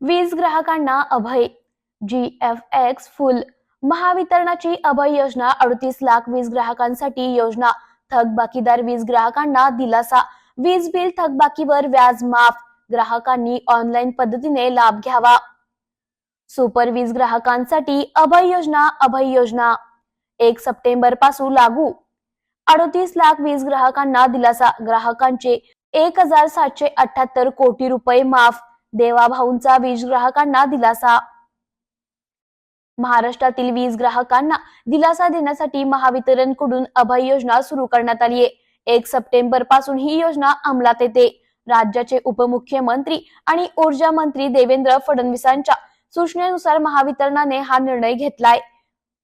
वीज ग्राहकांना अभय. जी F x फुल. महावितरणाची अभय योजना अडतीस लाख वीज ग्राहकांसाठी योजना. थकबाकीदार वीज ग्राहकांना दिलासा. वीज बिल थकबाकीवर व्याज माफ. ग्राहकांनी ऑनलाईन पद्धतीने लाभ घ्यावा. सुपर वीज ग्राहकांसाठी अभय योजना अभय योजना. एक सप्टेंबरपासून लागू. अडतीस लाख वीज ग्राहकांना दिलासा. ग्राहकांचे एक हजार सातशे अठ्याहत्तर कोटी रुपये माफ. देवाभाऊंचा वीज ग्राहकांना दिलासा. महाराष्ट्रातील वीज ग्राहकांना दिलासा देण्यासाठी महावितरणकडून अभय योजना सुरू करण्यात आली आहे एक सप्टेंबरपासून ही योजना अंमलात येते. राज्याचे उपमुख्यमंत्री आणि ऊर्जा मंत्री देवेंद्र फडणवीसांच्या सूचनेनुसार महावितरणाने हा निर्णय घेतलाय.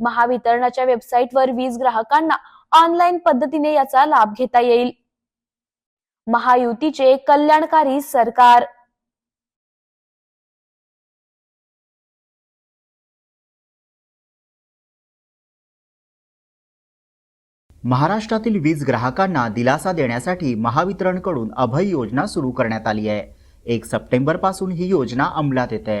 महावितरणाच्या वेबसाईटवर वीज ग्राहकांना ऑनलाईन पद्धतीने याचा लाभ घेता येईल. महायुतीचे कल्याणकारी सरकार. महाराष्ट्रातील वीज ग्राहकांना दिलासा देण्यासाठी महावितरणकडून अभय योजना सुरू करण्यात आली आहे. एक सप्टेंबरपासून ही योजना अंमलात येते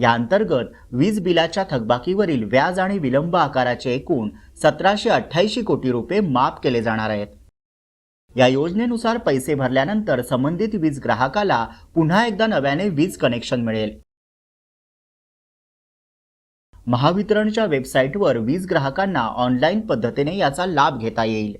या अंतर्गत वीज बिलाच्या थकबाकीवरील व्याज आणि विलंब आकाराचे एकूण सतराशे अठ्ठ्याऐंशी कोटी रुपये माफ केले जाणार आहेत. या योजनेनुसार पैसे भरल्यानंतर संबंधित वीज ग्राहकाला पुन्हा एकदा नव्याने वीज कनेक्शन मिळेल. महावितरणच्या वेबसाईटवर वीज ग्राहकांना ऑनलाईन पद्धतीने याचा लाभ घेता येईल.